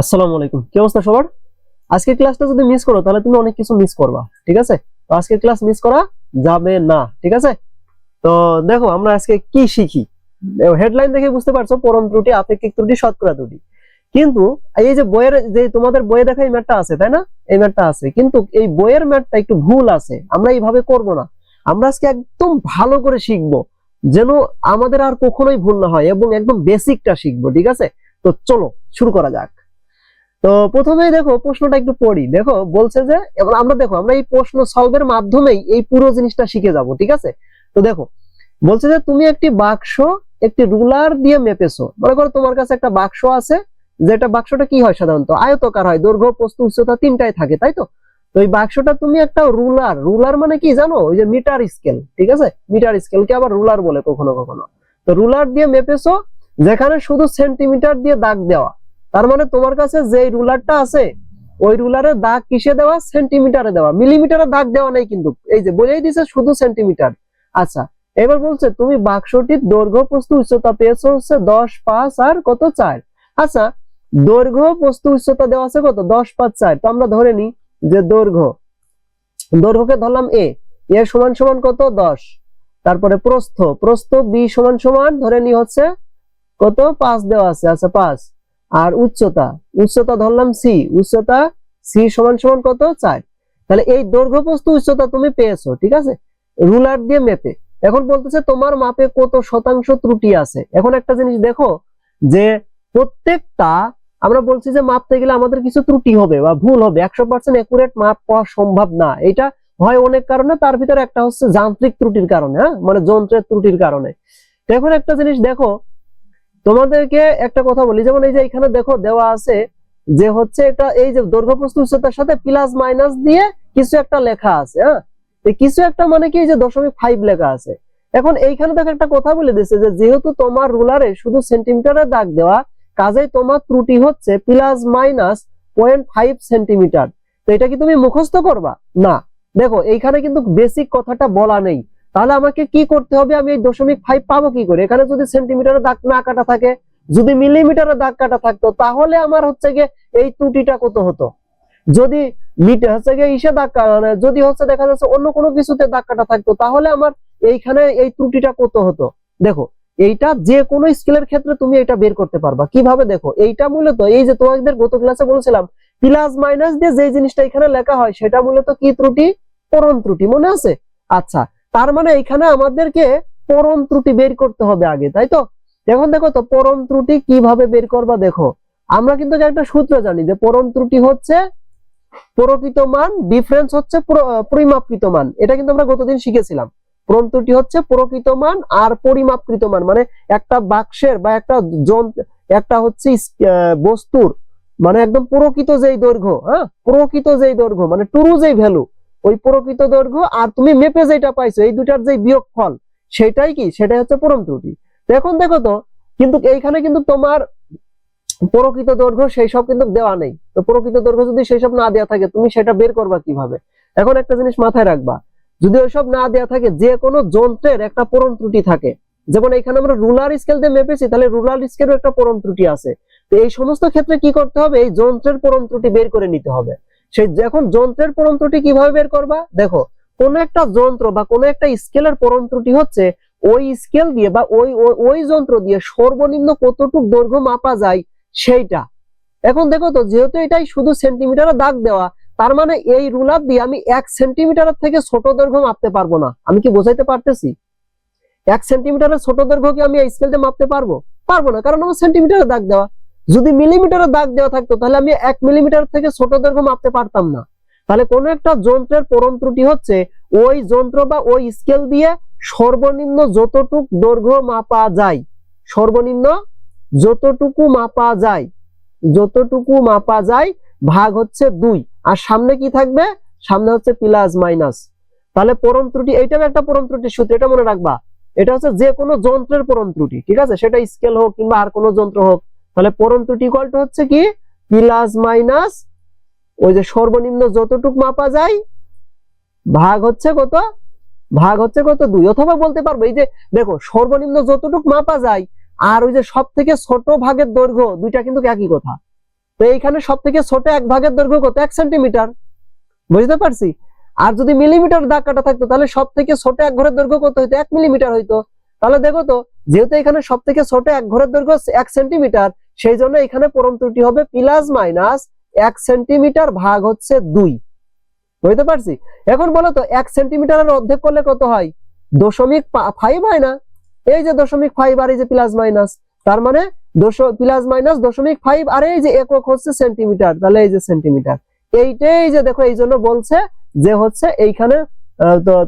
আসসালামু আলাইকুম। কি অবস্থা সবার? আজকের ক্লাসটা যদি মিস করো, তাহলে তুমি অনেক কিছু মিস করবা, ঠিক আছে? তো আজকের ক্লাস মিস করা যাবে না, ঠিক আছে? তো দেখো, আমরা আজকে কি শিখি? হেডলাইন দেখে বুঝতে পারছ, পরম ত্রুটি, আপেক্ষিক ত্রুটি, শতকরা ত্রুটি। কিন্তু এই যে বইয়ের, যে তোমাদের বইয়ে দেখা এই ম্যাটটা আছে, তাই না? এই ম্যাটটা আছে। কিন্তু এই বইয়ের ম্যাটটা একটু ভুল আছে, আমরা এইভাবে করব না। আমরা আজকে একদম ভালো করে শিখব, যেন আমাদের আর কখনোই ভুল না হয়, এবং একদম বেসিকটা শিখব, ঠিক আছে? তো চলো, শুরু করা যাক। তো প্রথমে দেখো প্রশ্নটা একটু পড়ি। দেখো, বলছে যে এবার আমরা দেখো, আমরা এই প্রশ্ন সলভের মাধ্যমেই এই পুরো জিনিসটা শিখে যাব, ঠিক আছে? তো দেখো, বলছে যে, তুমি একটি বাক্স, একটি রুলার দিয়ে মেপেছো। মনে করো তোমার কাছে একটা বাক্স আছে, যেটা বাক্সটা কি হয় সাধারণত? আয়তকার হয়, দৈর্ঘ্য, প্রস্থ, উচ্চতা তিনটাই থাকে, তাই তো? তো এই বাক্সটা তুমি একটা রুলার রুলার মানে কি জানো? ওই যে মিটার স্কেল, ঠিক আছে? মিটার স্কেলকে আবার রুলার বলে কখনো কখনো। তো রুলার দিয়ে মেপেছো, যেখানে শুধু সেন্টিমিটার দিয়ে দাগ দেওয়া। তার মানে তোমার কাছে যে রুলারটা আছে, ওই রুলারের দাগ কিসে দেওয়া? সেন্টিমিটারে দেওয়া। মিলিমিটারে দাগ দেওয়া নেই কিন্তু। এই যে বলেই দিছে শুধু সেন্টিমিটার। আচ্ছা এবার বলছে, তুমি বাক্সটির দৈর্ঘ্য প্রস্থ উচ্চতা পেয়েছ হচ্ছে দশ, পাঁচ আর কত? চার। আচ্ছা দৈর্ঘ্য প্রস্থ উচ্চতা দেওয়া আছে কত? দশ, পাঁচ, চার। তো আমরা ধরে নিই যে দৈর্ঘ্য। দৈর্ঘ্যকে ধরলাম এ। এর সমান সমান কত? দশ। তারপরে প্রস্থ। প্রস্থ বি সমান সমান ধরে নি হচ্ছে কত? পাঁচ দেওয়া আছে। আচ্ছা পাঁচ। আর উচ্চতা উচ্চতা ধরলাম সি উচ্চতা সি সমান সমান কত? চার। তাহলে এই দৈর্ঘ্য প্রস্থ উচ্চতা তুমি পেয়েছ, ঠিক আছে? রুলার দিয়ে মেপে। এখন বলতেছে তোমার মাপে কত শতাংশ ত্রুটি আছে? এখন একটা জিনিস দেখো, যে প্রত্যেকটা, আমরা বলছি যে মাপতে গেলে আমাদের কিছু ত্রুটি হবে বা ভুল হবে। একশো পার্সেন্ট একুরেট মাপ পাওয়া সম্ভব না। এটা হয় অনেক কারণে, তার ভিতরে একটা হচ্ছে যান্ত্রিক ত্রুটির কারণে হ্যাঁ? মানে যন্ত্রের ত্রুটির কারণে। এখন একটা জিনিস দেখো তোমাদেরকে একটা কথা বলি, যেমন এই যে এখানে দেখো দেওয়া আছে যে হচ্ছে এটা এই যে দৈর্ঘ্য প্রস্থ উচ্চতার সাথে প্লাস মাইনাস দিয়ে কিছু একটা লেখা আছে হ্যাঁ? কিছু একটা মানে কি যে দশমিক ফাইভ লেখা আছে। এখন এইখানে দেখো একটা কথা বলে দিচ্ছে যে যেহেতু তোমার রুলারে শুধু সেন্টিমিটারে দাগ দেওয়া, কাজেই তোমার ত্রুটি হচ্ছে plus minus point five centimetre তো এটা কি তুমি মুখস্থ করবা? না। দেখো এইখানে কিন্তু বেসিক কথাটা বলা নেই। তাহলে আমাকে কি করতে হবে? আমি এই দশমিক ফাইভ পাবো কি করে? এখানে যদি সেন্টিমিটারে দাগ না কাটা থাকে, যদি মিলিমিটারে দাগ কাটা থাকতো, তাহলে আমার হচ্ছে গিয়ে এই ত্রুটিটা কত হতো? যদি মিটার হচ্ছে গিয়ে ইসে দাগ কা- মানে যদি হচ্ছে দেখা যাচ্ছে অন্য কোনো কিছুতে দাগ কাটা থাকতো, তাহলে আমার এইখানে এই ত্রুটিটা কত হতো? দেখো, এইটা যে কোনো স্কেলের ক্ষেত্রে তুমি এটা বের করতে পারবা। কীভাবে? দেখো, এইটা মূলত এই যে তোমাদের গত ক্লাসে বলেছিলাম প্লাস মাইনাস দিয়ে যে জিনিসটা এখানে লেখা হয়, সেটা মূলত কি ত্রুটি? পরম ত্রুটি, মনে আছে? আচ্ছা তার মানে এখানে আমাদেরকে পরম ত্রুটি বের করতে হবে আগে, তাই তো? এখন দেখো তো, পরম ত্রুটি কীভাবে বের করবা দেখো? আমরা কিন্তু একটা সূত্র জানি যে পরম ত্রুটি হচ্ছে প্রকৃত মান ডিফারেন্স হচ্ছে পরিমাপকৃত মান। এটা কিন্তু আমরা গতদিন শিখেছিলাম। পরম ত্রুটি হচ্ছে প্রকৃত মান আর পরিমাপকৃত মান। মানে একটা বাক্সের বা একটা যন্ত্র একটা হচ্ছে বস্তুর মানে একদম প্রকৃত যেই দৈর্ঘ্য হ্যাঁ? প্রকৃত যেই দৈর্ঘ্য মানে টুরু যেই ভ্যালু ওই প্রকৃত দৈর্ঘ্য আর তুমি মেপে যেটা পাইছো, এই দুটার যে বিয়োগ ফল, সেটাই কি? সেটাই হচ্ছে পরম ত্রুটি। এখন দেখো তো, কিন্তু এইখানে কিন্তু তোমার প্রকৃত দৈর্ঘ্য সেই সব কিন্তু দেওয়া নেই। তো প্রকৃত দৈর্ঘ্য যদি সেই সব না দেওয়া থাকে, তুমি সেটা বের করবা কীভাবে? এখন একটা জিনিস মাথায় রাখবা, যদি ওইসব না দেওয়া থাকে, যে কোনো যন্ত্রের একটা পরম ত্রুটি থাকে। যেমন এখানে আমরা রুলার স্কেল দিয়ে মেপেছি, তাহলে রুলার স্কেলের একটা পরম ত্রুটি আছে। তো এই সমস্ত ক্ষেত্রে কি করতে হবে? এই যন্ত্রের পরম ত্রুটি বের করে নিতে হবে। সেই এখন যন্ত্রের পরম ত্রুটি কীভাবে বের করবা? দেখো, কোন একটা যন্ত্র বা কোন একটা স্কেলের পরম ত্রুটি হচ্ছে ওই স্কেল দিয়ে বা ওই, ওই- যন্ত্র দিয়ে সর্বনিম্ন কতটুক দৈর্ঘ্য মাপা যায় সেইটা। এখন দেখো তো, যেহেতু এটাই শুধু সেন্টিমিটারে দাগ দেওয়া, তার মানে এই রুলার দিয়ে আমি এক সেন্টিমিটারের থেকে ছোট দৈর্ঘ্য মাপতে পারব না। আমি কি বোঝাইতে পারতেছি? এক সেন্টিমিটারের ছোট দৈর্ঘ্য কি আমি এই স্কেল দিয়ে মাপতে পারব? পারব না, কারণ আমার সেন্টিমিটারে দাগ দেওয়া। যদি মিলিমিটারে দাগ দেওয়া থাকতো, তাহলে আমি এক মিলিমিটার থেকে ছোট দৈর্ঘ্য মাপতে পারতাম না। তাহলে কোন একটা যন্ত্রের পরম ত্রুটি হচ্ছে, ওই যন্ত্র বা ওই স্কেল দিয়ে সর্বনিম্ন যতটুক দৈর্ঘ্য মাপা যায়, সর্বনিম্ন যতটুকু মাপা যায়, যতটুকু মাপা যায়, ভাগ হচ্ছে দুই। আর সামনে কি থাকবে? সামনে হচ্ছে প্লাস মাইনাস তাহলে পরম ত্রুটি এইটাও একটা পরম ত্রুটির সূত্র, এটা মনে রাখবা। এটা হচ্ছে যে কোনো যন্ত্রের পরম ত্রুটি, ঠিক আছে? সেটা স্কেল হোক কিংবা আর কোনো যন্ত্র হোক তাহলে ইকুয়াল টু হচ্ছে কি? প্লাস মাইনাস ওই যে সর্বনিম্ন যতটুক মাপা যায়, ভাগ হচ্ছে কত? ভাগ হচ্ছে কত? দুই। অথবা বলতে পারব, এই যে দেখো, সর্বনিম্ন যতটুক মাপা যায়, আর ওই যে সব থেকে ছোট ভাগের দৈর্ঘ্য, দুইটা কিন্তু একই কথা। তো এইখানে সব থেকে ছোট এক ভাগের দৈর্ঘ্য কত? এক সেন্টিমিটার। বুঝতে পারছি? আর যদি মিলিমিটার দাগ কাটা থাকতো, তাহলে সব থেকে ছোট এক ঘরের দৈর্ঘ্য কত হইতো? এক মিলিমিটার হইতো। তাহলে দেখো তো, যেহেতু এখানে সব থেকে ছোট এক ঘরের দৈর্ঘ্য এক সেন্টিমিটার সেই জন্য এখানে পরম ত্রুটি হবে প্লাস মাইনাস এক সেন্টিমিটার ভাগ হচ্ছে দুই। বুঝতে পারছি? এখন বলো তো, এক সেন্টিমিটারের অর্ধেক করলে কত হয়? দশমিক ফাইভ হয় না এই যে দশমিক ফাইভ আর এই যে প্লাস মাইনাস তার মানে প্লাস মাইনাস দশমিক ফাইভ আর এই যে একক হচ্ছে সেন্টিমিটার, তাহলে এই যে সেন্টিমিটার। এইটাই যে দেখো, এই জন্য বলছে যে হচ্ছে এইখানে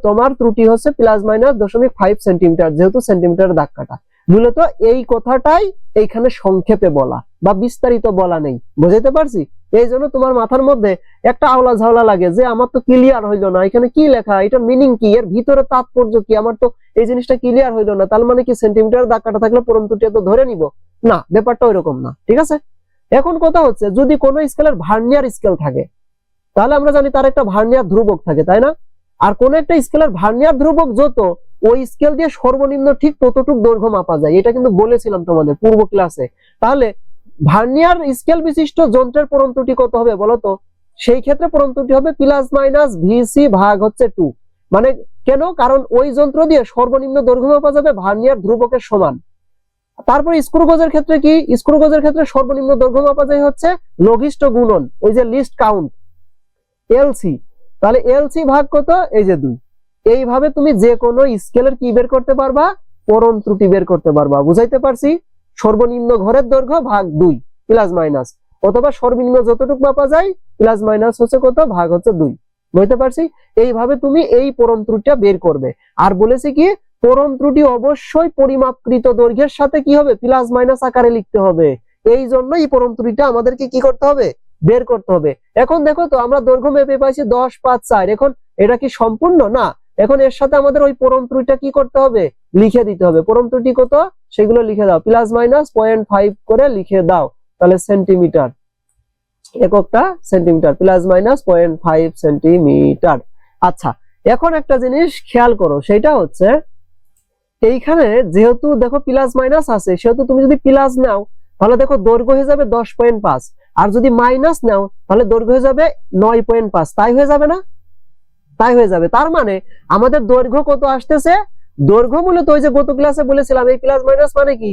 তোমার ত্রুটি হচ্ছে প্লাস মাইনাস দশমিক ফাইভ সেন্টিমিটার, যেহেতু সেন্টিমিটার দাগ কাটা। মূলত এই কথাটাই এইখানে সংক্ষেপে বলা বা বিস্তারিত বলা নেই। বুঝাইতে পারছি? এই জন্য তোমার মাথার মধ্যে একটা আওলা ঝাওলা লাগে যে, আমার তো ক্লিয়ার হইল না। এখানে কি লেখা? এটা মিনিং কি? এর ভিতরে তাৎপর্য কি? আমার তো এই জিনিসটা ক্লিয়ার হইল না। তার মানে কি সেন্টিমিটার দাগ থাকলে পরম তো ধরে নিব? না, ব্যাপারটা ওইরকম না। ঠিক আছে? এখন কথা হচ্ছে, যদি কোনো স্কেলের ভার্নিয়ার স্কেল থাকে, তাহলে আমরা জানি তার একটা ভার্নিয়ার ধ্রুবক থাকে, তাই না? আর কোন একটা স্কেলের ভার্নিয়ার ধ্রুবক যত ওই স্কেল দিয়ে সর্বনিম্ন ঠিক ততটুক দৈর্ঘ্য মাপা যায়। এটা কিন্তু বলেছিলাম তোমাদের পূর্ব ক্লাসে তাহলে ভার্নিয়ার স্কেল বিশিষ্ট যন্ত্রের পরম ত্রুটি কত হবে বলো তো সেই ক্ষেত্রে পরম ত্রুটি হবে প্লাস মাইনাস ভিসি ভাগ হচ্ছে টু মানে কেন? কারণ ওই যন্ত্র দিয়ে সর্বনিম্ন দৈর্ঘ্য মাপা যাবে ভার্নিয়ার ধ্রুবকের সমান। তারপরে স্ক্রু গজের ক্ষেত্রে কি? স্ক্রু গজের ক্ষেত্রে সর্বনিম্ন দৈর্ঘ্য মাপা যায় হচ্ছে লঘিষ্ঠ গুণন, ওই যে লিস্ট কাউন্ট এলসি তাহলে এলসি ভাগ কত? এই যে দুই। এইভাবে তুমি যে কোনো স্কেলের কি বের করতে পারবা? পরম ত্রুটি বের করতে পারবা। বুঝাইতে পারছি? সর্বনিম্ন ঘরের দৈর্ঘ্য ভাগ দুই প্লাস মাইনাস অথবা সর্বনিম্ন যতটুকু মাপা যায় প্লাস মাইনাস হচ্ছে কত? ভাগ হচ্ছে দুই। বুঝতে পারছি? এইভাবে তুমি এই পরম ত্রুটিটা বের করবে। আর বলেছি কি? পরম ত্রুটি অবশ্যই পরিমাপকৃত দৈর্ঘ্যের সাথে কি হবে? প্লাস মাইনাস আকারে লিখতে হবে। এই জন্য এই পরম ত্রুটিটা আমাদেরকে কি করতে হবে? বের করতে হবে। এখন দেখো তো, আমরা দৈর্ঘ্য মেপে পাইছি দশ, পাঁচ, চার। এখন এটা কি সম্পূর্ণ? না। এখন এর সাথে আমাদের ওই পরম ত্রুটিটা কি করতে হবে? লিখে দিতে হবে। পরম ত্রুটি কত? সেগুলো লিখে দাও। প্লাস মাইনাস পয়েন্ট ফাইভ করে লিখে দাও। তাহলে centimetre এককটা centimetre plus minus point five centimetre আচ্ছা এখন একটা জিনিস খেয়াল করো। সেটা হচ্ছে, এইখানে যেহেতু দেখো প্লাস মাইনাস আছে, সেহেতু তুমি যদি প্লাস নাও, তাহলে দেখো দৈর্ঘ্য হয়ে যাবে দশ পয়েন্ট পাঁচ। আর যদি মাইনাস নাও, তাহলে দৈর্ঘ্য হয়ে যাবে নয় পয়েন্ট পাঁচ। তাই হয়ে যাবে না? তাই হয়ে যাবে। তার মানে আমাদের দৈর্ঘ্য কত আসতেছে? দৈর্ঘ্য মূলত ওই যে গত ক্লাসে বলেছিলাম, এই প্লাস মাইনাস মানে কি?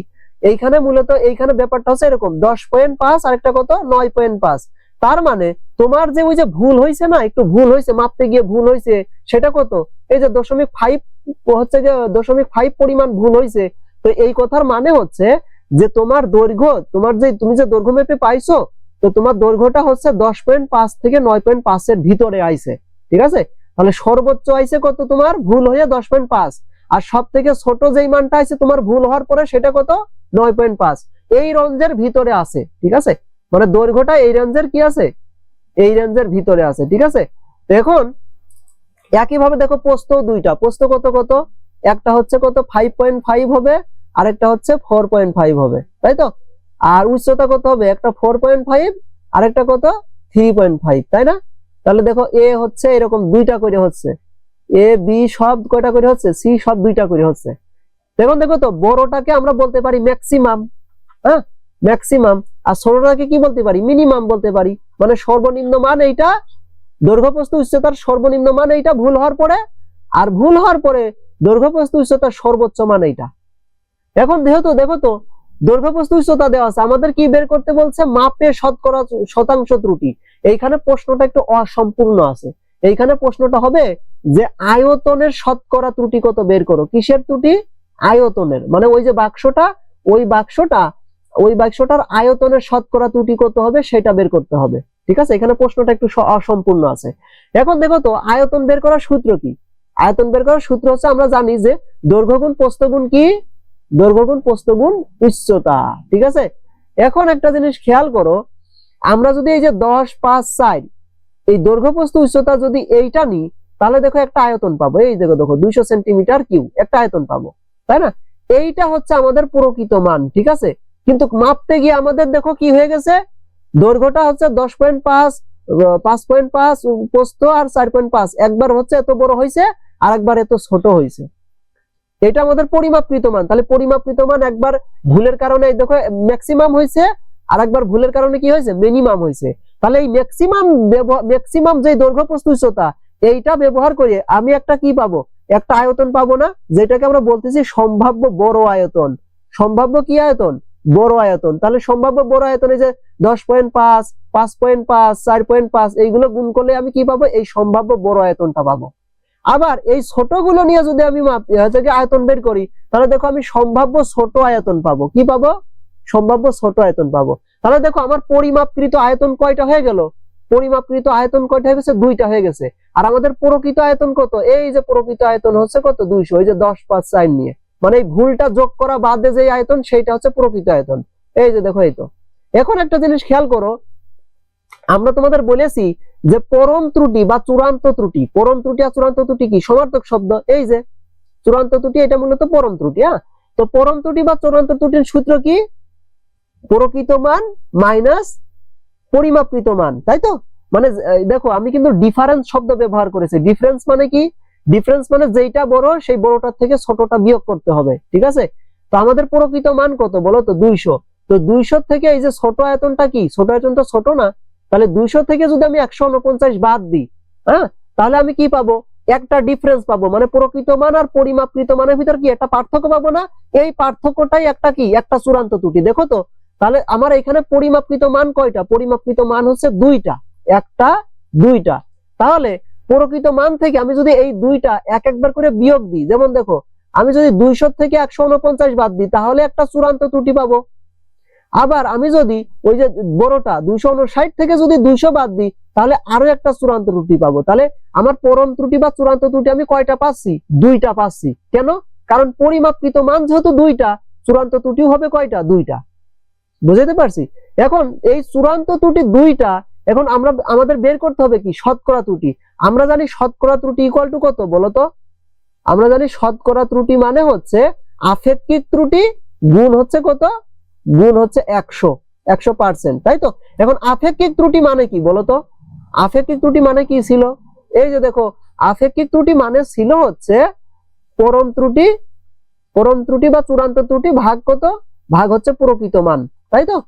এইখানে মূলত, এইখানে ব্যাপারটা হচ্ছে এরকম, দশ পয়েন্ট পাঁচ আর একটা কত? নয় পয়েন্ট পাঁচ। তার মানে তোমার যে ওই যে ভুল হয়েছে না, একটু ভুল হয়েছে, মাপতে গিয়ে ভুল হয়েছে, সেটা কত? এই যে দশমিক ফাইভ হচ্ছে যে দশমিক ফাইভ পরিমাণ ভুল হয়েছে, তো এই কথার মানে হচ্ছে যে তোমার দৈর্ঘ্য, তোমার যে, তুমি যে দৈর্ঘ্য মেপে পাইছো, তো তোমার দৈর্ঘ্যটা হচ্ছে দশ পয়েন্ট পাঁচ থেকে নয় পয়েন্ট পাঁচের ভিতরে আইছে। ঠিক আছে? তাহলে সর্বোচ্চ আইছে কত তোমার? ভুল হয়ে দশ পয়েন্ট পাঁচ। আর সব থেকে ছোট যেই মানটা আছে তোমার ভুল হওয়ার পরে সেটা কত? নয় পয়েন্ট পাঁচ। এই রেঞ্জের ভিতরে আছে, ঠিক আছে? মানে দৈর্ঘ্যটা এই রেঞ্জের কি আছে? এই রেঞ্জের ভিতরে আছে, ঠিক আছে? এখন একইভাবে দেখো পোস্ত দুইটা। পোস্ত কত কত? একটা হচ্ছে কত? ফাইভ পয়েন্ট ফাইভ হবে, আরেকটা হচ্ছে ফোর পয়েন্ট ফাইভ হবে, তাই তো? আর উচ্চতা কত হবে? একটা ফোর পয়েন্ট ফাইভ আরেকটা কত? থ্রি পয়েন্ট ফাইভ তাই না? তাহলে দেখো এ হচ্ছে এরকম দুইটা করে হচ্ছে। এ, বি সব কয়টা করে হচ্ছে? সি সব দুইটা করে হচ্ছে। দেখুন দেখো তো, বড়টাকে আমরা বলতে পারি ম্যাক্সিমাম হ্যাঁ? ম্যাক্সিমাম আর ছোটটাকে কি বলতে পারি? মিনিমাম বলতে পারি। মানে সর্বনিম্ন মান এইটা, দৈর্ঘ্যপ্রস্থ উচ্চতার সর্বনিম্ন মান এইটা ভুল হওয়ার পরে, আর ভুল হওয়ার পরে দৈর্ঘ্যপ্রস্থ উচ্চতার সর্বোচ্চ মান এইটা। এখন যেহেতু দেখো তো, দৈর্ঘ্যপ্রস্থ উচ্চতা দেওয়া আছে। আমাদের কি বের করতে বলছে? মাপে শতকরা শতাংশ ত্রুটি। এইখানে প্রশ্নটা একটু অসম্পূর্ণ আছে। এইখানে প্রশ্নটা হবে যে আয়তনের শতকরা ত্রুটি কত বের করো? কিসের ত্রুটি? আয়তনের। মানে ওই যে বাক্সটা, ওই বাক্সটা, ওই বাক্সটার আয়তনের শতকরা ত্রুটি কত হবে সেটা বের করতে হবে। ঠিক আছে? এখানে প্রশ্নটা একটু অসম্পূর্ণ আছে। এখন দেখো তো, আয়তন বের করার সূত্র কি? আয়তন বের করার সূত্র হচ্ছে আমরা জানি যে দৈর্ঘ্য গুণ প্রস্থ গুণ কি? দৈর্ঘ্য গুণ প্রস্থ গুণ উচ্চতা। ঠিক আছে? এখন একটা জিনিস খেয়াল করো আমরা যদি এই যে দশ, পাঁচ, চার, এই দৈর্ঘ্য প্রস্থ উচ্চতা যদি এইটা নিই, তাহলে দেখো একটা আয়তন পাবো। এই দেখো দেখো, দুইশো সেন্টিমিটার কিউ একটা আয়তন পাবো, তাই না? এইটা হচ্ছে আমাদের প্রকৃত মান, ঠিক আছে? কিন্তু মাপতে গিয়ে আমাদের দেখো কি হয়ে গেছে? দৈর্ঘ্যটা হচ্ছে দশ পয়েন্ট পাঁচ পাঁচ পয়েন্ট পাঁচ প্রস্থ আর চার পয়েন্ট পাঁচ। একবার হচ্ছে এত বড় হয়েছে আর একবার এত ছোট হয়েছে এটা আমাদের পরিমাপকৃত মান। তাহলে পরিমাপকৃত মান একবার ভুলের কারণে দেখো ম্যাক্সিমাম হয়েছে আর একবার ভুলের কারণে কি হয়েছে? মিনিমাম হয়েছে। তাহলে এই ম্যাক্সিমাম ম্যাক্সিমাম যে দৈর্ঘ্য প্রস্থ এইটা ব্যবহার করে আমি একটা কি পাবো? একটা আয়তন পাবো না, যেটাকে আমরা বলতেছি সম্ভাব্য বড় আয়তন। সম্ভাব্য কি আয়তন? বড় আয়তন। তাহলে সম্ভাব্য বড় আয়তনে যে দশ পয়েন্ট পাঁচ পাঁচ পয়েন্ট পাঁচ, চার পয়েন্ট পাঁচ, এইগুলো গুণ করলে আমি কি পাবো? এই সম্ভাব্য বড় আয়তনটা পাবো। আবার এই ছোটগুলো নিয়ে যদি আমি আয়তন বের করি, তাহলে দেখো আমি সম্ভাব্য ছোট আয়তন পাবো। কি পাবো? সম্ভাব্য ছোট আয়তন পাবো। তাহলে দেখো আমার পরিমাপকৃত আয়তন কয়টা হয়ে গেল? পরিমাপকৃত আয়তন কয়টা হয়ে গেছে? দুইটা হয়ে গেছে। আর আমাদের প্রকৃত আয়তন কত? এই যে প্রকৃত আয়তন হচ্ছে কত? দুইশো, এই যে দশ, পাঁচ, চার নিয়ে। মানে এই ভুলটা যোগ করা বাদে যে আয়তন, সেইটা হচ্ছে প্রকৃত আয়তন। এই যে দেখো এই তো। এখন একটা জিনিস খেয়াল করো। আমরা তোমাদের বলেছি যে পরম ত্রুটি বা চূড়ান্ত ত্রুটি। পরম ত্রুটি আর চূড়ান্ত ত্রুটি কি? সমার্থক শব্দ। এই যে, চূড়ান্ত ত্রুটি, এটা মূলত পরম ত্রুটি হ্যাঁ? তো পরম ত্রুটি বা চূড়ান্ত ত্রুটির সূত্র কি? প্রকৃত মান মাইনাস পরিমাপকৃত মান, তাই তো? মানে দেখো, আমি কিন্তু ডিফারেন্স শব্দ ব্যবহার করেছি। ডিফারেন্স মানে কি? ডিফারেন্স মানে যেইটা বড়, সেই বড়টার থেকে ছোটটা বিয়োগ করতে হবে, ঠিক আছে? তো আমাদের প্রকৃত মান কত বলো তো? দুইশো। তো দুইশো থেকে এই যে ছোট আয়তনটা কি? ছোট আয়তনটা ছোট না। তাহলে দুইশো থেকে যদি আমি একশো উনপঞ্চাশ বাদ দিই হ্যাঁ? তাহলে আমি কি পাবো? একটা ডিফারেন্স পাবো। মানে প্রকৃত মান আর পরিমাপকৃত মানের ভিতর কি? একটা পার্থক্য পাবো না? এই পার্থক্যটাই একটা কি? একটা চূড়ান্ত ত্রুটি। দেখো তো তাহলে আমার এখানে পরিমাপকৃত মান কয়টা? পরিমাপকৃত মান হচ্ছে দুইটা। একটা, দুইটা। তাহলে প্রকৃত মান থেকে আমি যদি এই দুইটা এক একবার করে বিয়োগ দিই, যেমন দেখো, আমি যদি দুইশো থেকে একশো উনপঞ্চাশ বাদ দিই, তাহলে একটা চূড়ান্ত ত্রুটি পাবো। আবার আমি যদি ওই যে বড়টা, দুইশো উনষাট থেকে যদি দুইশো বাদ দিই, তাহলে আরও একটা চূড়ান্ত ত্রুটি পাবো। তাহলে আমার পরম ত্রুটি বা চূড়ান্ত ত্রুটি আমি কয়টা পাচ্ছি? দুইটা পাচ্ছি। কেন? কারণ পরিমাপকৃত মান যেহেতু দুইটা, চূড়ান্ত ত্রুটি হবে কয়টা? দুইটা। বুঝাতে পারছি? এখন এই চূড়ান্ত ত্রুটি দুইটা, এখন আমরা আমাদের বের করতে হবে কি? শতকরা ত্রুটি। আমরা জানি শতকরা ত্রুটি ইকুয়াল টু কত? বলতো আমরা জানি শতকরা ত্রুটি মানে হচ্ছে আপেক্ষিক ত্রুটি গুণ হচ্ছে কত? গুণ হচ্ছে একশো একশো পার্সেন্ট তাই তো? এখন আপেক্ষিক ত্রুটি মানে কি? বলতো আপেক্ষিক ত্রুটি মানে কি ছিল? এই যে দেখো, আপেক্ষিক ত্রুটি মানে ছিল হচ্ছে পরম ত্রুটি পরম ত্রুটি বা চূড়ান্ত ত্রুটি ভাগ কত? ভাগ হচ্ছে প্রকৃত মান। তাই তো?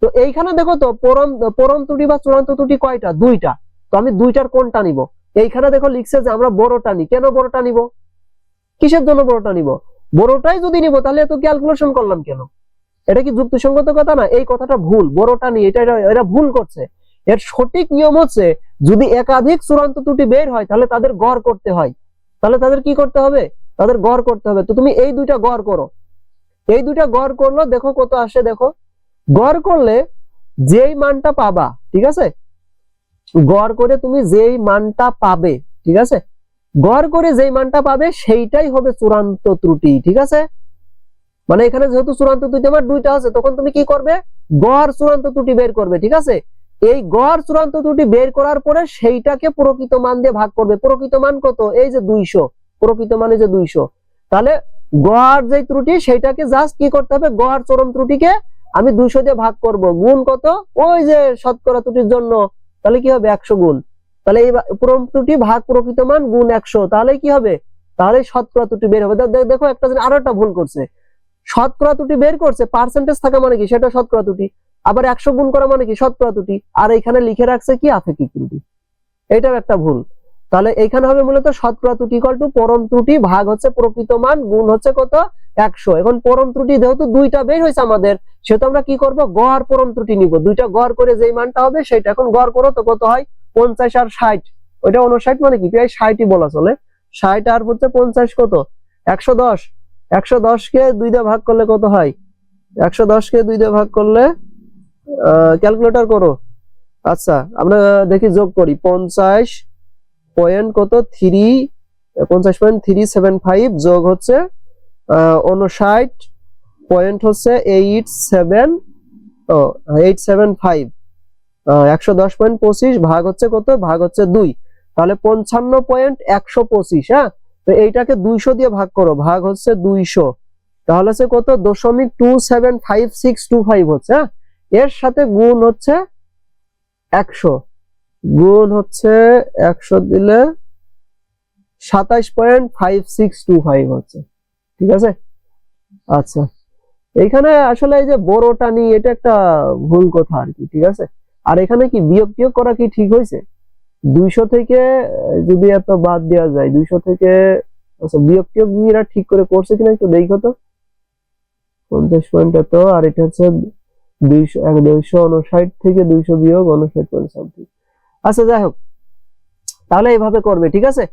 তো এইখানে দেখো তো, পরম পরম ত্রুটি বা চূড়ান্ত ত্রুটি কয়টা? দুইটা। তো আমি দুইটার কোনটা নিব? এইখানে দেখো লিখছে যে আমরা বড়টা নিই। কেন বড়টা নিব? কিসের জন্য বড়টা নিব? বড়টাই যদি নিব, তাহলে এত ক্যালকুলেশন করলাম কেন? এটা কি যুক্তিসঙ্গত কথা না? এই কথাটা ভুল। বড়টা নিয়ে এটা, এটা- ভুল করছে। এর সঠিক নিয়ম হচ্ছে, যদি একাধিক চূড়ান্ত ত্রুটি বের হয়, তাহলে তাদের গড় করতে হয়। তাহলে তাদের কি করতে হবে? তাদের গড় করতে হবে। তো তুমি এই দুইটা গড় করো। এই দুইটা গড় করল, দেখো কত আসে, দেখো। গড় করলে যেই মানটা পাবা, ঠিক আছে? গড় করে তুমি যেই মানটা পাবে, ঠিক আছে? গড় করে যেই মানটা পাবে সেইটাই হবে চূড়ান্ত ত্রুটি, ঠিক আছে? মানে এখানে যেহেতু চূড়ান্ত ত্রুটি আমার দুইটা আছে, তখন তুমি কি করবে? গড় চূড়ান্ত ত্রুটি বের করবে, ঠিক আছে? এই গড় চূড়ান্ত ত্রুটি বের করার পরে সেইটাকে প্রকৃত মান দিয়ে ভাগ করবে। প্রকৃত মান কত? এই যে দুইশো। প্রকৃত মানে যে দুইশো। তাহলে গড় যে ত্রুটি, সেইটাকে জাস্ট কি করতে হবে? গড় চরম ত্রুটিকে আমি দুইশো দিয়ে ভাগ করব। গুণ কত? ওই যে শতকরা ত্রুটির জন্য। তাহলে কি হবে? একশো গুণ। তাহলে এই পরম ত্রুটি ভাগ প্রকৃত মান গুণ একশো। তাহলে কি হবে? তাহলে শতকরা ত্রুটি বের হবে। দেখো একটা আরও ভুল করছে। শতকরা ত্রুটি বের করছে পার্সেন্টেজ থাকা মানে কি? সেটা শতকরা ত্রুটি। আবার একশো গুণ করা মানে কি? শতকরা ত্রুটি। আর এখানে লিখে রাখছে কি? আপেক্ষিক ত্রুটি। এটাও একটা ভুল। তাহলে এখানে হবে মূলত শতকরা ত্রুটি ইকুয়াল টু পরম ত্রুটি, ভাগ হচ্ছে প্রকৃত মান, গুণ হচ্ছে কত? একশো। এখন পরম ত্রুটি যেহেতু দুইটা বের হয়েছে আমাদের, সেহেতু আমরা কি করব? গড় পরম ত্রুটি নিব। দুইটা গড় করে যেই মানটা হবে, সেটা এখন গড় করো তো কত হয়? পঞ্চাশ আর ষাট। ওইটা উনষাট মানে কি? প্রায় ষাটই বলা চলে। ষাট আর হচ্ছে পঞ্চাশ কত? একশো দশ। একশো দশ কে দুই দিয়ে ভাগ করলে কত হয়? একশো দশ কে দুই দিয়ে ভাগ করলে ক্যালকুলেটর করো। আচ্ছা আমরা দেখি যোগ করি। পঞ্চাশ পয়েন্ট কত? থ্রি, পঞ্চাশ পয়েন্ট, থ্রি, সেভেন, ফাইভ, যোগ হচ্ছে উনষাট পয়েন্ট হচ্ছে eight, seven, o, eight, seven, five একশো দশ পয়েন্ট, পঁচিশ, ভাগ হচ্ছে কত? ভাগ হচ্ছে দুই। তাহলে পঞ্চান্ন পয়েন্ট, একশো পঁচিশ হ্যাঁ? তো এইটাকে দুইশো দিয়ে ভাগ করো, ভাগ হচ্ছে দুইশো। তাহলে হচ্ছে কত? দশমিক two seven, five, six, two, five হচ্ছে হ্যাঁ? এর সাথে গুণ হচ্ছে একশো। গুণ হচ্ছে একশো দিলে সাতাইশ point five six two five হচ্ছে। ঠিক আছে? আচ্ছা। এইখানে আসলে এই যে বড়টা নিয়ে এটা একটা ভুল কথা আর কি, ঠিক আছে? আর এখানে কি বিয়োগ টিয়োগ করা কি ঠিক হয়েছে? দুইশো থেকে, যদি এত বাদ দেওয়া যায়, দুইশো থেকে আচ্ছা বিয়োগ টিয়োগ এরা ঠিক করে করছে কিনা একটু দেখো তো। পঞ্চাশ পয়েন্ট এত, আর এটা হচ্ছে দুইশো দুইশো উনষাট থেকে দুইশো বিয়োগ উনষাট পয়েন্ট সামথিং আচ্ছা যাই হোক। তাহলে এইভাবে করবে, ঠিক আছে?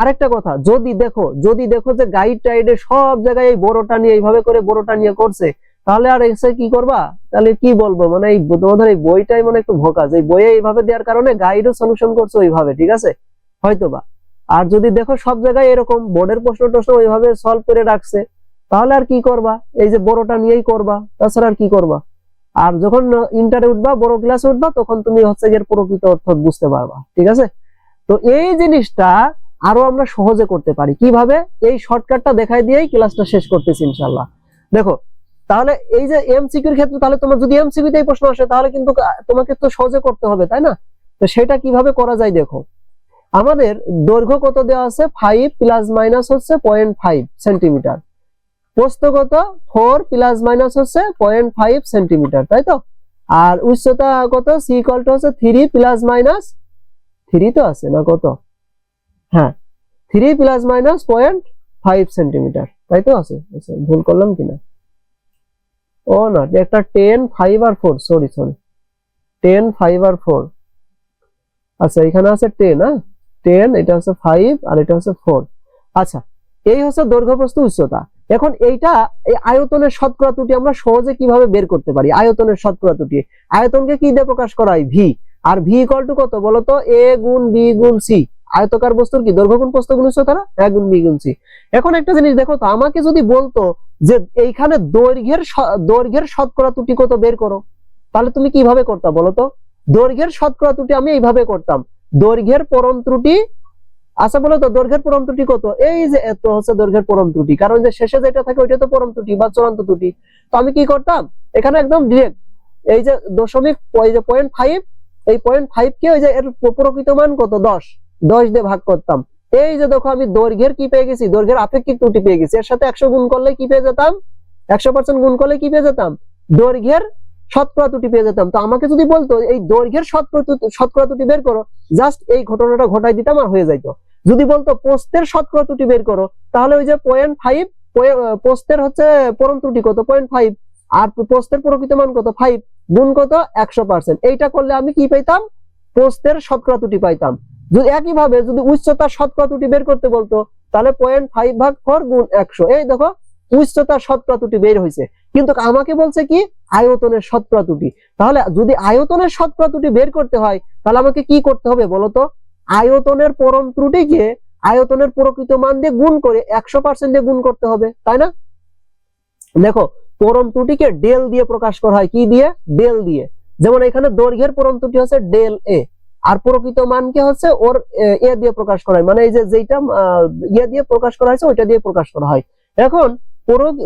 আরেকটা কথা, যদি দেখো যদি দেখো যে গাইড টাইডে সব জায়গায় এই বড়টা নিয়ে এইভাবে করে বড়টা নিয়ে করছে, তাহলে আর এসে কি করবা? তাহলে কি বলব? মানে এই তোমাদের এই বইটাই মানে একটু ভোকাজ এই বইয়ে এইভাবে দেওয়ার কারণে গাইডও সলিউশন করছে ওইভাবে, ঠিক আছে? হয়তোবা। আর যদি দেখো সব জায়গায় এরকম বোর্ডের প্রশ্ন টশ্ন ওইভাবে সলভ করে রাখছে, তাহলে আর কি করবা? এই যে বড়টা নিয়েই করবা, তাছাড়া আর কি করবা? আর যখন ইন্টারে উঠবা, বড় ক্লাসে উঠবা, তখন তুমি হচ্ছে এর প্রকৃত অর্থ বুঝতে পারবা, ঠিক আছে? তো এই জিনিসটা আরও আমরা সহজে করতে পারি। কীভাবে? এই শর্টকাটটা দেখাই দিয়েই ক্লাসটা শেষ করতেছি ইনশাল্লাহ দেখো, তাহলে এই যে এমসিকিউর ক্ষেত্রে তাহলে তোমার যদি এমসিকিউ তেই প্রশ্ন আসে, তাহলে কিন্তু তোমাকে তো সহজে করতে হবে, তাই না? তো সেটা কীভাবে করা যায় দেখো। আমাদের দৈর্ঘ্য কত দেওয়া আছে? ফাইভ প্লাস মাইনাস হচ্ছে পয়েন্ট ফাইভ সেন্টিমিটার প্রস্থ কত ফোর প্লাস মাইনাস হচ্ছে পয়েন্ট ফাইভ সেন্টিমিটার তাই তো? আর উচ্চতা কত সি ইকুয়াল হচ্ছে থ্রি প্লাস মাইনাস থ্রি তো আছে না কত? হ্যাঁ three plus minus point five centimetre তাই তো আছে? আচ্ছা ভুল করলাম কিনা? ও না, একটা টেন ফাইভ আর four sorry sorry ten five আর ফোর আচ্ছা এখানে আছে টেন হ্যাঁ? টেন এটা হচ্ছে ফাইভ আর এটা হচ্ছে ফোর আচ্ছা এই হচ্ছে দৈর্ঘ্য প্রস্থ উচ্চতা। এখন এইটা এই আয়তনের শতকরা ত্রুটি আমরা সহজে কীভাবে বের করতে পারি? আয়তনের শতকরা ত্রুটি। আয়তনকে কি দিয়ে প্রকাশ করা হয়? ভি আর ভি ইকুয়াল টু কত? বলতো এ গুণ বি গুণ সি আয়তকার বস্তুর কি? দৈর্ঘ্য গুণ প্রস্থ গুণ না এ গুণ বি গুণ সি এখন একটা জিনিস দেখো তো, আমাকে যদি বলতো যে এইখানে দৈর্ঘ্যের দৈর্ঘ্যের শতকরা ত্রুটি কত বের করো? তাহলে তুমি কীভাবে করতা বলতো? দৈর্ঘ্যের শতকরা ত্রুটি আমি এইভাবে করতাম। দৈর্ঘ্যের পরম ত্রুটি আচ্ছা বলো তো, দৈর্ঘ্যের পরম ত্রুটি কত? এই যে এত হচ্ছে দৈর্ঘ্যের পরম ত্রুটি, কারণ যে শেষে যেটা থাকে ওইটা তো পরম ত্রুটি বা চূড়ান্ত ত্রুটি। তো আমি কি করতাম? এখানে একদম ডিরেক্ট এই যে দশমিক ওই যে পয়েন্ট ফাইভ এই পয়েন্ট ফাইভ কে ওই যে এর প্রকৃত মান কত? দশ। দশ দিয়ে ভাগ করতাম। এই যে দেখো, আমি দৈর্ঘ্যের কি পেয়ে গেছি? দৈর্ঘ্যের আপেক্ষিক ত্রুটি পেয়ে গেছি। এর সাথে একশো গুণ করলে কি পেয়ে যেতাম? একশো পার্সেন্ট গুণ করলে কি পেয়ে যেতাম? দৈর্ঘ্যের শতকরা ত্রুটি পেয়ে যেতাম। তো আমাকে যদি বলতো, এই দৈর্ঘ্যের শতকরা ত্রুটি- বের করো জাস্ট এই ঘটনাটা ঘটাই দিতাম আর হয়ে যাইতো। যদি বলতো পোস্টের শতকরা ত্রুটি বের করো, তাহলে ওই যে পয়েন্ট ফাইভ পোস্টের হচ্ছে পরম ত্রুটি কত? পয়েন্ট ফাইভ আর পোস্টের প্রকৃত মান কত? ফাইভ গুণ কত? একশো পার্সেন্ট এইটা করলে আমি কি পাইতাম? পোস্টের শতকরা ত্রুটি পাইতাম। যদি একইভাবে যদি উচ্চতার শতকরা ত্রুটি বের করতে বলতো, তাহলে পয়েন্ট ফাইভ ভাগ ফোর গুণ একশো। এই দেখো, উচ্চতার শতকরা ত্রুটি বের হয়েছে কিন্তু আমাকে বলছে কি? আয়তনের শতকরা ত্রুটি। তাহলে যদি আয়তনের শতকরা ত্রুটি বের করতে হয়, তাহলে আমাকে কি করতে হবে বলতো আয়তনের পরম ত্রুটিকে আয়তনের প্রকৃত মান দিয়ে গুণ করে একশো পার্সেন্ট দিয়ে গুণ করতে হবে, তাই না? দেখো, পরম ত্রুটিকে ডেল দিয়ে প্রকাশ করা হয়, কি দিয়ে? ডেল দিয়ে। যেমন এখানে দৈর্ঘ্যের পরম ত্রুটি হচ্ছে ডেল এ আর প্রকৃত মানকে হচ্ছে ওর, এ- দিয়ে প্রকাশ করা হয়। মানে এই যে যেটা ইয়ে দিয়ে প্রকাশ করা হয়েছে, ওইটা দিয়ে প্রকাশ করা হয়। এখন,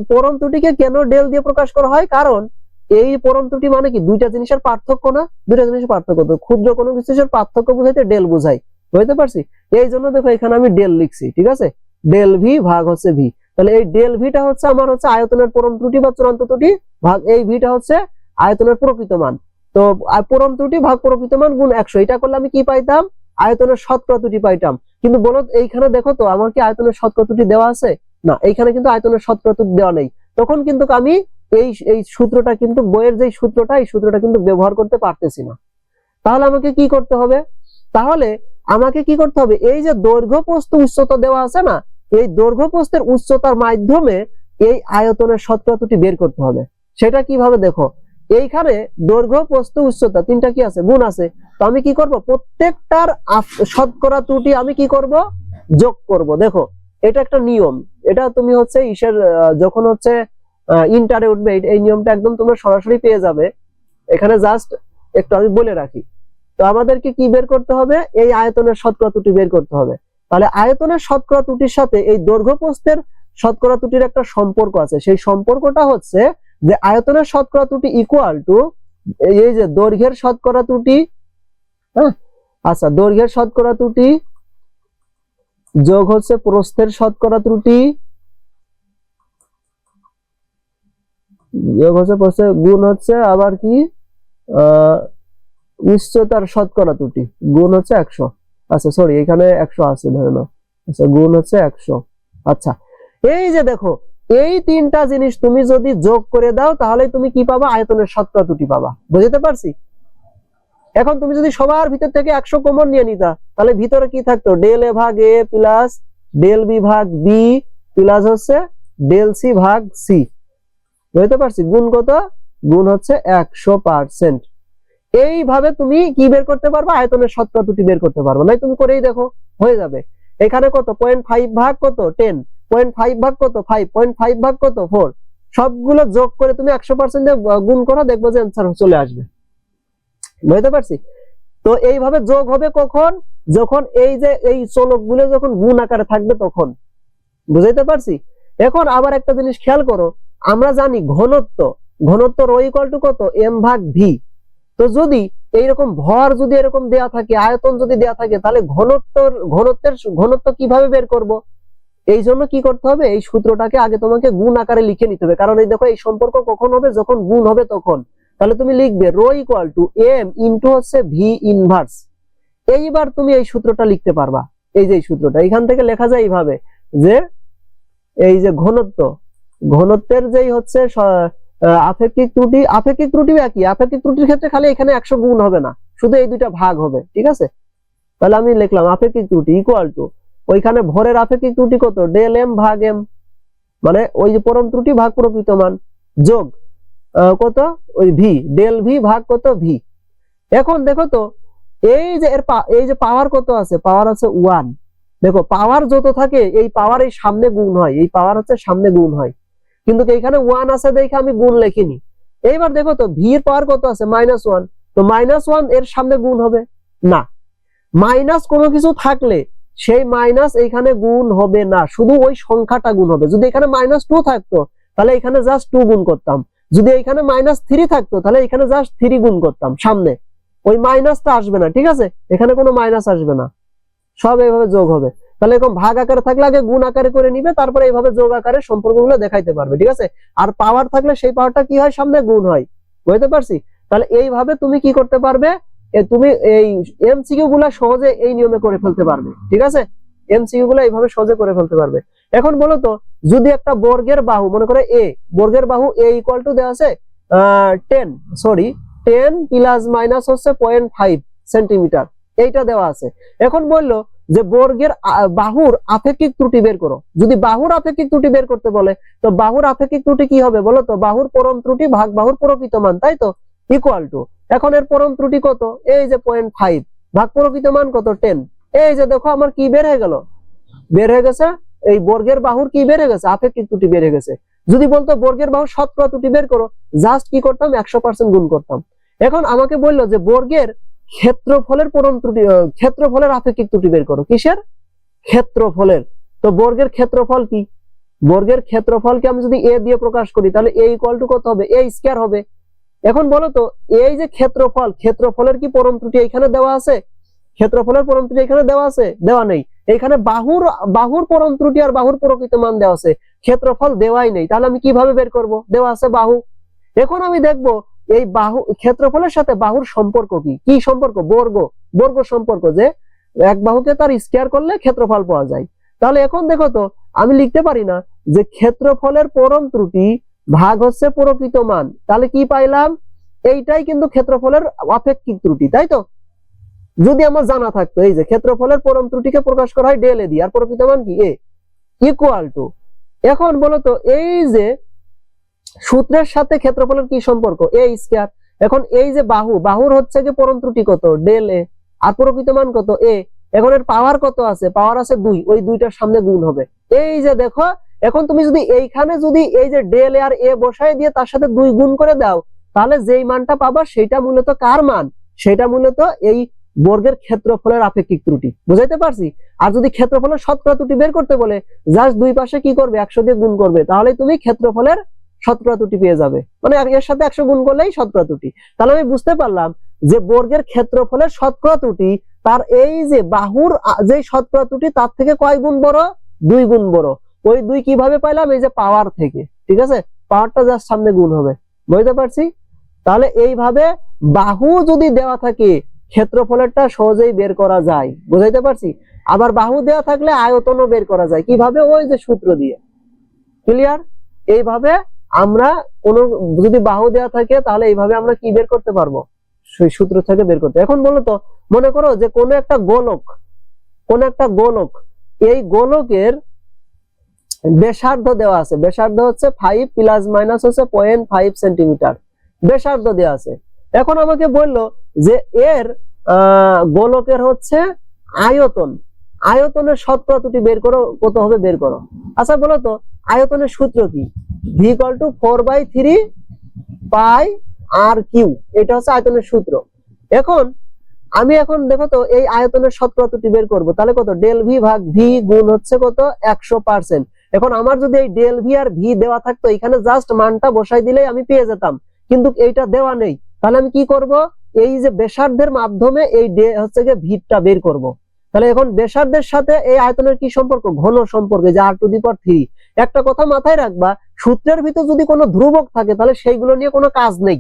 পরম ত্রুটিকে কেন ডেল দিয়ে প্রকাশ করা হয়? কারণ, এই পরম ত্রুটি মানে কি? দুইটা জিনিসের পার্থক্য না? দুইটা জিনিসের পার্থক্য। ক্ষুদ্র কোনো কিছুর পার্থক্য বুঝাইতে ডেল বুঝাই বুঝতে পারছি? এই জন্য দেখো এখানে আমি ডেল লিখছি, ঠিক আছে? ডেল ভি ভাগ হচ্ছে ভি তাহলে এই ডেল ভিটা হচ্ছে আমার হচ্ছে আয়তনের পরম ত্রুটি বা চূড়ান্ত ত্রুটি ভাগ এই ভিটা হচ্ছে আয়তনের প্রকৃত মান। তো পরম ত্রুটি ভাগ প্রকৃত মান গুণ একশো। এটা করলে আমি কি পাইতাম? আয়তনের শতকরা ত্রুটি পাইতাম। কিন্তু বলো, এইখানে দেখো তো, আমার কি আয়তনের শতকরা ত্রুটি দেওয়া আছে? না, এইখানে কিন্তু আয়তনের শতকরা ত্রুটি দেওয়া নেই। তখন কিন্তু আমি এই এই সূত্রটা কিন্তু, বইয়ের যে সূত্রটা, এই সূত্রটা কিন্তু ব্যবহার করতে পারতেছি না। তাহলে আমাকে কি করতে হবে? তাহলে আমাকে কি করতে হবে? এই যে দৈর্ঘ্য প্রস্থ উচ্চতা দেওয়া আছে না, এই দৈর্ঘ্য প্রস্থের উচ্চতার মাধ্যমে এই আয়তনের শতকরা বের করতে হবে। সেটা কীভাবে দেখো? এইখানে দৈর্ঘ্য প্রস্থ উচ্চতা তিনটা কি আছে? গুণ আছে। তো আমি কি করব? প্রত্যেকটার শতকরা ত্রুটি আমি কি করব? যোগ করব। দেখো, এটা একটা নিয়ম। এটা তুমি হচ্ছে ইসের যখন হচ্ছে ইন্টারে উঠবে, এই নিয়মটা একদম তোমরা সরাসরি পেয়ে যাবে। এখানে জাস্ট একটু আমি বলে রাখি। তো আমাদেরকে কি বের করতে হবে? এই আয়তনের শতকরা ত্রুটি বের করতে হবে। তাহলে আয়তনের শতকরা ত্রুটির সাথে এই দৈর্ঘ্য প্রস্থের শতকরা ত্রুটির একটা সম্পর্ক আছে। সেই সম্পর্কটা হচ্ছে যে আয়তনের শতকরা ত্রুটি ইকুয়াল টু এই যে দৈর্ঘ্যের শতকরা ত্রুটি হ্যাঁ? আচ্ছা দৈর্ঘ্যের শতকরা ত্রুটি যোগ হচ্ছে প্রস্থের শতকরা ত্রুটি, যোগ হচ্ছে প্রস্থে গুণ হচ্ছে আবার কি? আহ উচ্চতার শতকরা ত্রুটি। গুণ হচ্ছে একশো। আচ্ছা সরি এখানে একশো আছে, ধরে নাও। আচ্ছা গুণ হচ্ছে একশো। আচ্ছা এই যে দেখো, এই তিনটা জিনিস তুমি যদি যোগ করে দাও, তাহলে তুমি কি পাবা? আয়তনের শতকরা ত্রুটি পাবা। বুঝতে পারছি? এখন তুমি যদি সবার ভিতর থেকে একশো কমন নিয়ে নিতা, তাহলে ভিতরে কি থাকতো? ডেল এ ভাগ এ প্লাস ডেল বি ভাগ বি প্লাস হচ্ছে ডেল সি ভাগ সি। বুঝতে পারছি? গুণ কত? গুণ হচ্ছে একশো পার্সেন্ট। এইভাবে তুমি কি বের করতে পারবা? আয়তনের শতকরা ত্রুটি বের করতে পারবে। নাই তুমি করেই দেখো, হয়ে যাবে। এখানে কত? পয়েন্ট ফাইভ ভাগ কত? টেন পয়েন্ট ফাইভ ভাগ কত? ফাইভ পয়েন্ট ফাইভ ভাগ কত? ফোর সবগুলো যোগ করে তুমি একশো পার্সেন্ট গুণ করো, দেখব যে অ্যান্সার চলে আসবে। বুঝতে পারছি? তো এইভাবে যোগ হবে কখন? যখন এই যে, এই চলকগুলো যখন গুণ আকারে থাকবে তখন। বুঝাইতে পারছি? এখন আবার একটা জিনিস খেয়াল করো। আমরা জানি ঘনত্ব। ঘনত্ব রো টু কত? এম ভাগ ভি তো যদি এইরকম ভর যদি এরকম দেয়া থাকে, আয়তন যদি দেয়া থাকে, তাহলে ঘনত্বর, ঘনত্বের ঘনত্ব কীভাবে বের করব? এই জন্য কি করতে হবে? এই সূত্রটাকে আগে তোমাকে গুণ আকারে লিখে নিতে হবে। কারণ এই দেখো, এই সম্পর্ক কখন হবে? যখন গুণ হবে তখন। তাহলে তুমি লিখবে rho equal to M into হচ্ছে ভি ইনভার্স এইবার তুমি এই সূত্রটা লিখতে পারবা। এই যে সূত্রটা এখান থেকে লেখা যায় এইভাবে যে, এই যে ঘনত্ব, ঘনত্বের যেই হচ্ছে আপেক্ষিক ত্রুটি আপেক্ষিক ত্রুটি একই আপেক্ষিক ত্রুটির ক্ষেত্রে খালি এখানে একশো গুণ হবে না। শুধু এই দুইটা ভাগ হবে, ঠিক আছে? তাহলে আমি লিখলাম আপেক্ষিক ত্রুটি ইকুয়াল টু ওইখানে ভরের আপেক্ষিক ত্রুটি কত? ডেল এম ভাগ এম মানে ওই যে পরম ত্রুটি ভাগ প্রকৃত মান, যোগ কত? ওই ভি ডেল ভি ভাগ কত? ভি এখন দেখো তো, এই যে এর এই যে পাওয়ার কত আছে? পাওয়ার আছে ওয়ান দেখো পাওয়ার যত থাকে, এই পাওয়ার এই সামনে গুণ হয়, এই পাওয়ার হচ্ছে সামনে গুণ হয়। কিন্তু এইখানে ওয়ান আছে দেখে আমি গুণ লিখিনি। এইবার দেখো তো ভি এর পাওয়ার কত আছে? মাইনাস ওয়ান তো মাইনাস ওয়ানের সামনে গুণ হবে? না। মাইনাস কোনো কিছু থাকলে সেই মাইনাস এইখানে গুণ হবে না। শুধু ওই সংখ্যাটা গুণ হবে। যদি এখানে মাইনাস টু থাকতো, তাহলে এখানে জাস্ট টু গুণ করতাম। যদি এখানে মাইনাস থ্রি থাকতো, তাহলে এখানে জাস্ট থ্রি গুণ করতাম সামনে। ওই মাইনাসটা আসবে না, ঠিক আছে? এখানে কোনো মাইনাস আসবে না। সব এইভাবে যোগ হবে। তাহলে এরকম ভাগ আকারে থাকলে আগে গুণ আকারে করে নিবে, তারপরে এইভাবে যোগ আকারে সম্পর্কগুলো দেখাইতে পারবে, ঠিক আছে? আর পাওয়ার থাকলে সেই পাওয়ারটা কি হয়? সামনে গুণ হয়, বুঝতে পারছি? তাহলে এইভাবে তুমি কি করতে পারবে? তুমি এই এমসিকিউ গুলা সহজে এই নিয়মে করে ফেলতে পারবে, ঠিক আছে? এমসিকিউ গুলা এইভাবে সহজে করে ফেলতে পারবে। এখন বলো তো, যদি একটা বর্গের বাহু, মনে করে এ বর্গের বাহু এ ইকুয়াল টু দেওয়া আছে ten sorry ten plus minus হচ্ছে পয়েন্ট ফাইভ সেন্টিমিটার এইটা দেওয়া আছে। এখন বলল যে বর্গের বাহুর আপেক্ষিক ত্রুটি বের করো। যদি বাহুর আপেক্ষিক ত্রুটি বের করতে বলে, তো বাহুর আপেক্ষিক ত্রুটি কি হবে বলো তো? বাহুর পরম ত্রুটি ভাগ বাহুর প্রকৃত মান তাই তো? ইকুয়াল টু এখন এর পরম ত্রুটি কত? এই যে পয়েন্ট ফাইভ ভাগ প্রকৃত মান কত? টেন এই যে দেখো আমার কি বের হয়ে গেল? বের হয়ে গেছে, এই বর্গের বাহুর কি বের হয়ে গেছে? আপেক্ষিক ত্রুটি বের হয়ে গেছে। যদি বলতো বর্গের বাহুর শতকরা ত্রুটি বের করো জাস্ট কি করতাম? একশো পার্সেন্ট গুণ করতাম। এখন আমাকে বলল যে বর্গের ক্ষেত্রফলের পরম ত্রুটি ক্ষেত্রফলের আপেক্ষিক ত্রুটি বের করো। কিসের? ক্ষেত্রফলের। তো বর্গের ক্ষেত্রফল কি? বর্গের ক্ষেত্রফলকে আমি যদি এ দিয়ে প্রকাশ করি, তাহলে এ ইকুয়াল টু কত হবে? এ স্কয়ার হবে। এখন বলো তো, এই যে ক্ষেত্রফল, ক্ষেত্রফলের কি পরম ত্রুটি এখানে দেওয়া আছে? ক্ষেত্রফলের পরম ত্রুটি এখানে দেওয়া আছে? দেওয়া নেই। এখানে বাহুর বাহুর পরম ত্রুটি আর বাহুর প্রকৃত মান দেওয়া আছে। ক্ষেত্রফল দেওয়াই নেই। তাহলে আমি কীভাবে বের করব? দেওয়া আছে বাহু। এখন আমি দেখব এই বাহু, ক্ষেত্রফলের সাথে বাহুর সম্পর্ক কি? কি সম্পর্ক? বর্গ। বর্গ সম্পর্ক যে এক বাহুকে তার স্কয়ার করলে ক্ষেত্রফল পাওয়া যায়। তাহলে এখন দেখো তো, আমি লিখতে পারি না যে ক্ষেত্রফলের পরম ত্রুটি ভাগ হচ্ছে প্রকৃত মান। তাহলে কি পাইলাম? এইটাই কিন্তু ক্ষেত্রফলের আপেক্ষিক ত্রুটি, তাই তো? যদি আমার জানা থাকতো, এই যে ক্ষেত্রফলের পরম ত্রুটিকে প্রকাশ করা হয় ডেল দিয়ে, আর প্রকৃত মান কি? এ ইকুয়াল টু এখন বলতো এই যে সূত্রের সাথে ক্ষেত্রফলের কি সম্পর্ক? এ স্কয়ার এখন এই যে বাহু, বাহুর হচ্ছে যে পরম ত্রুটি কত? ডেল এ আর প্রকৃত মান কত? এ এখন এর পাওয়ার কত আছে? পাওয়ার আছে দুই। ওই দুইটার সামনে গুণ হবে। এই যে দেখো, এখন তুমি যদি এইখানে যদি এই যে ডেল আর এ বসায় দিয়ে তার সাথে দুই গুণ করে দাও, তাহলে যেই মানটা পাবা সেটা মূলত কার মান? সেটা মূলত এই বর্গের ক্ষেত্রফলের আপেক্ষিক ত্রুটি। বুঝাইতে পারছি? আর যদি ক্ষেত্রফলের শতকরা ত্রুটি বের করতে বলে, জাস্ট দুই পাশে কি করবে? একশো দিয়ে গুণ করবে। তাহলে তুমি ক্ষেত্রফলের শতকরা ত্রুটি পেয়ে যাবে। মানে এর সাথে একশো গুণ করলেই শতকরা ত্রুটি তাহলে আমি বুঝতে পারলাম যে বর্গের ক্ষেত্রফলের শতকরা ত্রুটি তার এই যে বাহুর যে শতকরা ত্রুটি তার থেকে কয় গুণ বড়? দুই গুণ বড়। ওই দুই কীভাবে পাইলাম? এই যে পাওয়ার থেকে। ঠিক আছে? পাওয়ারটা জাস্ট সামনে গুণ হবে। বুঝতে পারছি? তাহলে এইভাবে বাহু যদি দেওয়া থাকে, ক্ষেত্রফলেরটা সহজেই বের করা যায়। বুঝাইতে পারছি? আবার বাহু দেওয়া থাকলে আয়তনও বের করা যায়। কীভাবে? ওই যে সূত্র দিয়ে। ক্লিয়ার এইভাবে আমরা কোন যদি বাহু দেওয়া থাকে তাহলে এইভাবে আমরা কি বের করতে পারব? সেই সূত্র থেকে বের করতে। এখন বলো তো মনে করো যে কোনো একটা গোলক কোন একটা গোলক এই গোলকের ব্যাসার্ধ দেওয়া আছে। ব্যাসার্ধ হচ্ছে ফাইভ প্লাস মাইনাস হচ্ছে পয়েন্ট ফাইভ সেন্টিমিটার ব্যাসার্ধ দেওয়া আছে। এখন আমাকে বলল যে এর আহ, গোলকের হচ্ছে আয়তন। আয়তনের শতকরা ত্রুটি বের করো, কত হবে বের করো। আচ্ছা বলো তো, আয়তনের সূত্র কি? V equal to four by three pi R cube এটা হচ্ছে আয়তনের সূত্র। এখন, আমি এখন দেখো তো, এই আয়তনের শতকরা ত্রুটি বের করব, তাহলে কত? ডেল ভি ভাগ ভি গুণ হচ্ছে কত? একশো পার্সেন্ট এখন আমার যদি এই ডেল ভি আর ভি দেওয়া থাকতো, এখানে জাস্ট মানটা বসাই দিলেই আমি পেয়ে যেতাম। কিন্তু এইটা দেওয়া নেই। তাহলে আমি কি করব? এই যে ব্যাসার্ধের মাধ্যমে এই হচ্ছে গিয়ে ভিটটা বের করব। তাহলে এখন ব্যাসার্ধের সাথে এই আয়তনের কি সম্পর্ক? ঘন সম্পর্ক যে আর টু দি পাওয়ার থ্রি একটা কথা মাথায় রাখবা, সূত্রের ভিতর যদি কোনো ধ্রুবক থাকে, তাহলে সেইগুলো নিয়ে কোনো কাজ নেই।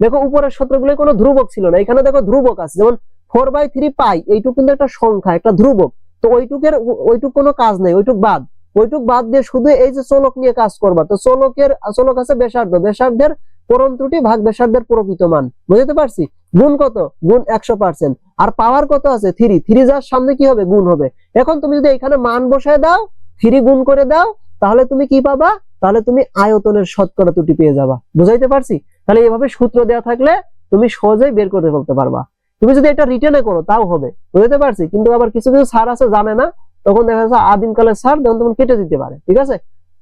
দেখো উপরের সূত্রগুলো কোনো ধ্রুবক ছিল না, এখানে দেখো ধ্রুবক আছে। যেমন ফোর বাই থ্রি পাই এইটুক কিন্তু একটা সংখ্যা, একটা ধ্রুবক। তো ওইটুকের ওইটুক কোনো কাজ নেই, ওইটুক বাদ। ওইটুক বাদ দিয়ে শুধু এই যে চলক নিয়ে কাজ করবা। তো চলকের, চলক আছে ব্যাসার্ধ, ব্যাসার্ধের পরম ত্রুটি ভাগ ব্যাসার্ধের প্রকৃত মান। বুঝতে পারছি? গুণ কত? গুণ একশো পার্সেন্ট আর পাওয়ার কত আছে? থ্রি থ্রি যার সামনে কি হবে? গুণ হবে। এখন তুমি যদি এখানে মান বসায় দাও থ্রি গুণ করে দাও, তাহলে তুমি কি পাবা? তাহলে তুমি আয়তনের শতকরা ত্রুটি পেয়ে যাবা। বুঝাইতে পারছি? তাহলে এভাবে সূত্র দেওয়া থাকলে তুমি সহজেই বের করে ফেলতে পারবা। তুমি যদি এটা রিটেনে করো, তাও হবে। বুঝতে পারছি? কিন্তু আবার কিছু কিছু স্যার আছে, জানে না। তখন দেখা যাচ্ছে আদিমকালের স্যার তখন তখন কেটে দিতে পারে। ঠিক আছে?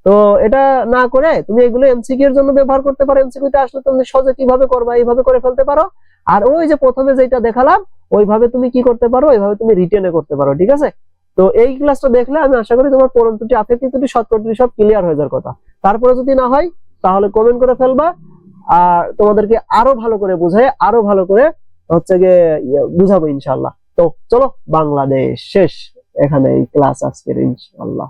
তো এটা না করে তুমি এগুলো এমসিকিউ এর জন্য ব্যবহার করতে পারো। এমসিকিউ তে আসলে তুমি সহজে কীভাবে করবা, এইভাবে করে ফেলতে পারো। আর ওই যে প্রথমে যেটা দেখালাম, ওইভাবে তুমি কি করতে পারো, ওইভাবে তুমি রিটেনে করতে পারো, ঠিক আছে? তো এই ক্লাসটা দেখলে আমি আশা করি তোমার পরম ত্রুটি আপেক্ষিক ত্রুটি শতকরা সব ক্লিয়ার হয়ে যাওয়ার কথা। তারপরে যদি না হয়, তাহলে কমেন্ট করে ফেলবা। আর তোমাদেরকে আরও ভালো করে বোঝায় আরও ভালো করে হচ্ছে গিয়ে ইয়ে বুঝাবো ইনশাল্লাহ তো চলো, বাংলাদেশ শেষ। এখানে এই ক্লাস আজকের ইনশাল্লাহ